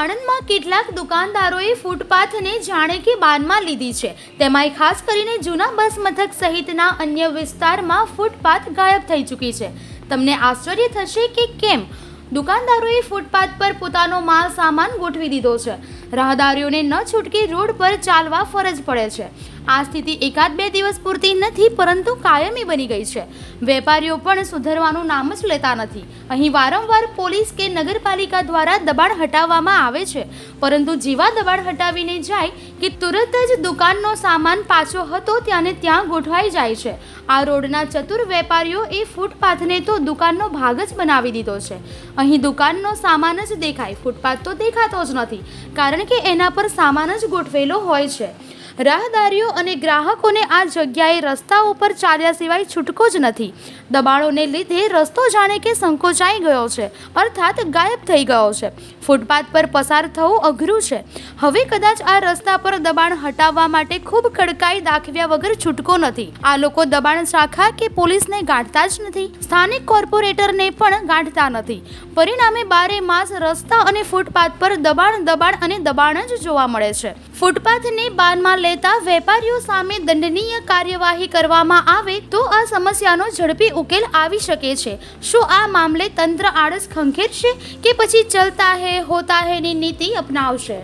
આણંદમાં કેટલાક દુકાનદારોએ ફૂટપાથને જાણે કે બાનમાં લીધી છે. તેમાંય ખાસ કરીને જૂના બસ મથક સહિતના અન્ય વિસ્તારમાં ફૂટપાથ ગાયબ થઈ ચૂકી છે. તમને આશ્ચર્ય થશે કે કેમ? દુકાનદારોએ ફૂટપાથ પર પોતાનો માલ સામાન ગોઠવી દીધો છે. રાહદારીઓને ન છૂટકે રોડ પર ચાલવા ફરજ પડે છે. આ સ્થિતિ એકાદ બે દિવસ પૂરતી નથી, પરંતુ કાયમી બની ગઈ છે. વેપારીઓ પણ સુધરવાનું નામ જ લેતા નથી. અહીં વારંવાર પોલીસ કે નગરપાલિકા દ્વારા દબાણ હટાવવામાં આવે છે. પરંતુ જેવા દબાણ હટાવીને જાય કે તુરત જ દુકાનનો સામાન પાછો હતો ત્યાંને ત્યાં ગોઠવાઈ જાય છે. આ રોડના ચતુર વેપારીઓ એ ફૂટપાથને તો દુકાનનો ભાગ જ બનાવી દીધો છે. અહીં દુકાનનો સામાન જ દેખાય, ફૂટપાથ તો દેખાતો જ નથી, કારણ કે એના પર સામાન જ ગોઠવેલો હોય છે. રાહદારીઓ અને ગ્રાહકોને આ જગ્યાએ રસ્તા ઉપર ચાલ્યા સિવાય છૂટકો જ નથી. દબાણોને લીધે રસ્તો જાણે કે સંકોચાઈ ગયો છે, અર્થાત ગાયબ થઈ ગયો છે. ફૂટપાથ પર પસાર થવું અઘરું છે. હવે કદાચ આ રસ્તા પર દબાણ હટાવવા માટે ખૂબ કડકાઈ દાખવ્યા વગર છૂટકો નથી. આ લોકો દબાણ શાખા કે પોલીસને ગાંઠતા જ નથી. સ્થાનિક કોર્પોરેટરને પણ ગાંઠતા નથી. પરિણામે બારે માસ રસ્તા અને ફૂટપાથ પર દબાણ દબાણ અને દબાણ જ જોવા મળે છે. ફૂટપાથને બાનમાં લેતા વેપારીઓ સામે દંડનીય કાર્યવાહી કરવામાં આવે તો આ સમસ્યાનો ઝડપી ઉકેલ આવી શકે છે. શું આ મામલે તંત્ર આળસ ખંખેરશે કે પછી ચલતા હે, હોતા હે ની નીતિ અપનાવશે?